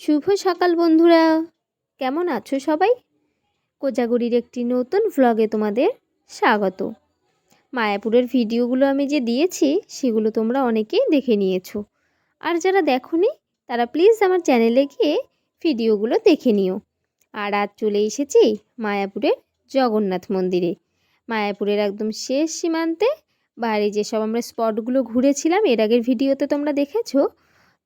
শুভ সকাল বন্ধুরা। কেমন আছো সবাই? কোজাগরির একটি নতুন ভ্লগে তোমাদের স্বাগত। মায়াপুরের ভিডিওগুলো আমি যে দিয়েছি, সেগুলো তোমরা অনেকেই দেখে নিয়েছো। আর যারা দেখোনি, তারা প্লিজ আমার চ্যানেলে গিয়ে ভিডিওগুলো দেখে নিও। আর আজ চলে এসেছি মায়াপুরের জগন্নাথ মন্দিরে। মায়াপুরের একদম শেষ সীমান্তে বাইরে যেসব আমরা স্পটগুলো ঘুরেছিলাম, এর আগের ভিডিওতে তোমরা দেখেছ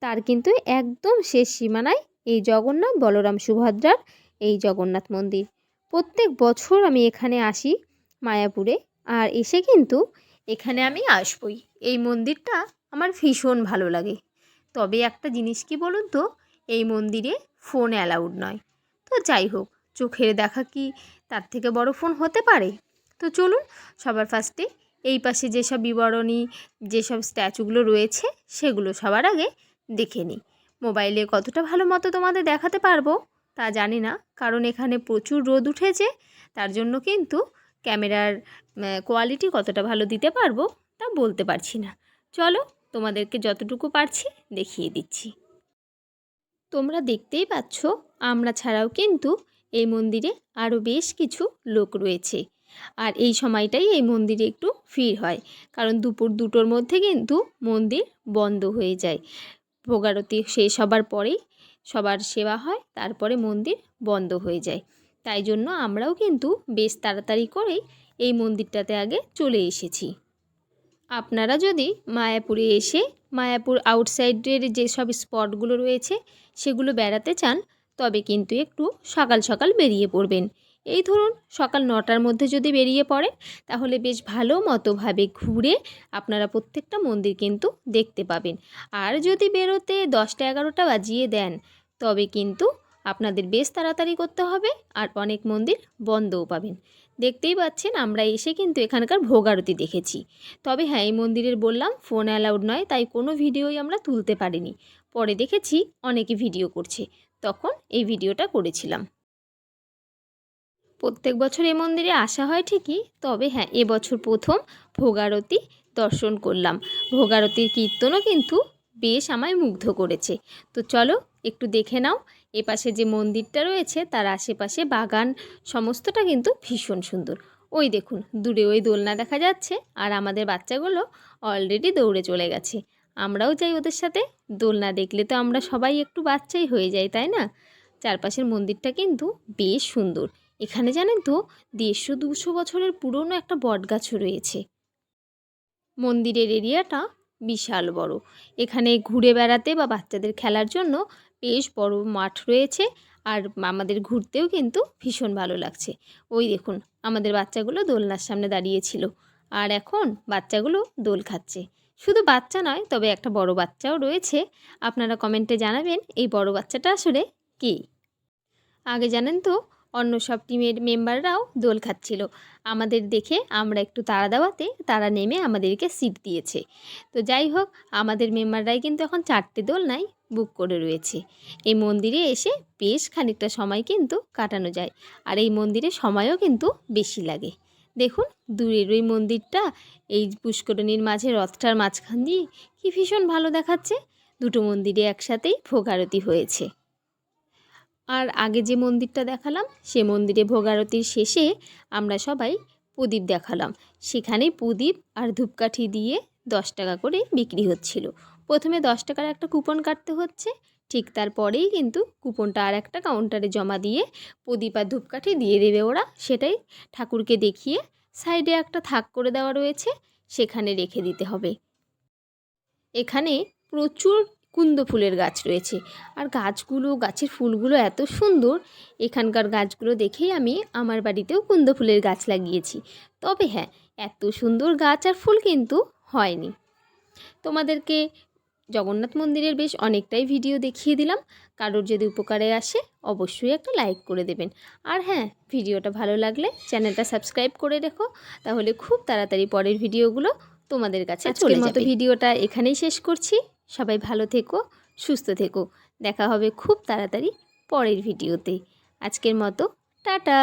তার কিন্তু একদম শেষ সীমানায় এই জগন্নাথ বলরাম সুভদ্রার এই জগন্নাথ মন্দির। প্রত্যেক বছর আমি এখানে আসি মায়াপুরে আর এসে কিন্তু এখানে আমি আসবই। এই মন্দিরটা আমার ভীষণ ভালো লাগে। তবে একটা জিনিস কি বলুন তো, এই মন্দিরে ফোন অ্যালাউড নয়। তো যাই হোক, চোখের দেখা কি তার থেকে বড় ফোন হতে পারে? তো চলুন, সবার ফার্স্টে এই পাশে যেসব বিবরণী, যেসব স্ট্যাচুগুলো রয়েছে, সেগুলো সবার আগে দেখে নিই। মোবাইলে কতটা ভালো মতো তোমাদের দেখাতে পারব তা জানি না, কারণ এখানে প্রচুর রোদ উঠেছে, তার জন্য কিন্তু ক্যামেরার কোয়ালিটি কতটা ভালো দিতে পারব তা বলতে পারছি না। চলো তোমাদেরকে যতটুকু পারছি দেখিয়ে দিচ্ছি। তোমরা দেখতেই পাচ্ছ, আমরা ছাড়াও কিন্তু এই মন্দিরে আরও বেশ কিছু লোক রয়েছে। আর এই সময়টাই এই মন্দিরে একটু ভিড় হয়, কারণ দুপুর দুটোর মধ্যে কিন্তু মন্দির বন্ধ হয়ে যায়। ভোগারতি শেষ হবার পরেই সবার সেবা হয়, তারপরে মন্দির বন্ধ হয়ে যায়। তাই জন্য আমরাও কিন্তু বেশ তাড়াতাড়ি করেই এই মন্দিরটাতে আগে চলে এসেছি। আপনারা যদি মায়াপুরে এসে মায়াপুর আউটসাইডের যেসব স্পটগুলো রয়েছে, সেগুলো বেড়াতে চান, তবে কিন্তু একটু সকাল সকাল বেরিয়ে পড়বেন। এই ধরুন, সকাল নটার মধ্যে যদি বেরিয়ে পড়েন তাহলে বেশ ভালো মতোভাবে ঘুরে আপনারা প্রত্যেকটা মন্দির কিন্তু দেখতে পাবেন। আর যদি বেরোতে দশটা এগারোটা বাজিয়ে দেন, তবে কিন্তু আপনাদের বেশ তাড়াতাড়ি করতে হবে আর অনেক মন্দির বন্ধও পাবেন। দেখতেই পাচ্ছেন, আমরা এসে কিন্তু এখানকার ভোগ আরতি দেখেছি। তবে হ্যাঁ এই মন্দিরের বললাম, ফোন অ্যালাউড নয়, তাই কোনো ভিডিওই আমরা তুলতে পারিনি। পরে দেখেছি, অনেকে ভিডিও করছে। তখন এই ভিডিওটা করেছিলাম। প্রত্যেক বছর এই মন্দিরে আসা হয় ঠিকই, তবে হ্যাঁ এবছর প্রথম ভোগারতি দর্শন করলাম। ভোগারতির কীর্তনও কিন্তু বেশ আমায় মুগ্ধ করেছে। তো চলো একটু দেখে নাও এপাশে যে মন্দিরটা রয়েছে, তার আশেপাশে বাগান সমস্তটা কিন্তু ভীষণ সুন্দর। ওই দেখুন, দূরে ওই দোলনা দেখা যাচ্ছে, আর আমাদের বাচ্চাগুলো অলরেডি দৌড়ে চলে গেছে। আমরাও যাই ওদের সাথে, দোলনা দেখলে তো আমরা সবাই একটু বাচ্চাই হয়ে যাই, তাই না? চারপাশের মন্দিরটা কিন্তু বেশ সুন্দর। এখানে জানেন তো, দেড়শো দুশো বছরের পুরনো একটা বটগাছও রয়েছে। মন্দিরের এরিয়াটা বিশাল বড়। এখানে ঘুরে বেড়াতে বা বাচ্চাদের খেলার জন্য বেশ বড় মাঠ রয়েছে আর আমাদের ঘুরতেও কিন্তু ভীষণ ভালো লাগছে। ওই দেখুন, আমাদের বাচ্চাগুলো দোলনার সামনে দাঁড়িয়েছিল আর এখন বাচ্চাগুলো দোল খাচ্ছে। শুধু বাচ্চা নয়, তবে একটা বড় বাচ্চাও রয়েছে। আপনারা কমেন্টে জানাবেন, এই বড় বাচ্চাটা আসলে কে? আগে জানেন তো অন্য সব টিমের মেম্বাররাও দোল খাচ্ছিল। আমাদের দেখে আমরা একটু তাড়া দেওয়াতে তারা নেমে আমাদেরকে সিট দিয়েছে। তো যাই হোক, আমাদের মেম্বাররাই কিন্তু এখন চারটে দোল নাই বুক করে রয়েছে। এই মন্দিরে এসে বেশ খানিকটা সময় কিন্তু কাটানো যায় আর এই মন্দিরে সময়ও কিন্তু বেশি লাগে। দেখুন, দূরের ওই মন্দিরটা, এই পুষ্করণীর মাঝে রথটার মাঝখান দিয়ে কি ভীষণ ভালো দেখাচ্ছে। দুটো মন্দিরে একসাথেই ভোগ আরতি হয়েছে। আর আগে যে মন্দিরটা দেখালাম, সে মন্দিরে ভোগারতির শেষে আমরা সবাই প্রদীপ দেখালাম। সেখানে প্রদীপ আর ধূপকাঠি দিয়ে দশ টাকা করে বিক্রি হচ্ছিল। প্রথমে দশ টাকার একটা কুপন কাটতে হচ্ছে, ঠিক তারপরেই কিন্তু কুপনটা আর একটা কাউন্টারে জমা দিয়ে প্রদীপ আর ধূপকাঠি দিয়ে দেবে ওরা। সেটাই ঠাকুরকে দেখিয়ে সাইডে একটা থাক করে দেওয়া রয়েছে, সেখানে রেখে দিতে হবে। এখানে প্রচুর কুন্দ ফুলের গাছ রয়েছে। আর গাছগুলো, গাছের ফুলগুলো এত সুন্দর, এখানকার গাছগুলো দেখেই আমি আমার বাড়িতেও কুন্দ ফুলের গাছ লাগিয়েছি। তবে হ্যাঁ এত সুন্দর গাছ আর ফুল কিন্তু হয়নি। তোমাদেরকে জগন্নাথ মন্দিরের বেশ অনেকটাই ভিডিও দেখিয়ে দিলাম। কারোর যদি উপকারে আসে, অবশ্যই একটা লাইক করে দেবেন। আর হ্যাঁ ভিডিওটা ভালো লাগলে চ্যানেলটা সাবস্ক্রাইব করে রেখো। তাহলে খুব তাড়াতাড়ি পরের ভিডিওগুলো তোমাদের কাছে আজকের মতো ভিডিওটা এখানেই শেষ করছি। সবাই ভালো থেকো সুস্থ থেকো। দেখা হবে খুব তাড়াতাড়ি পরের ভিডিওতে। আজকের মতো টাটা।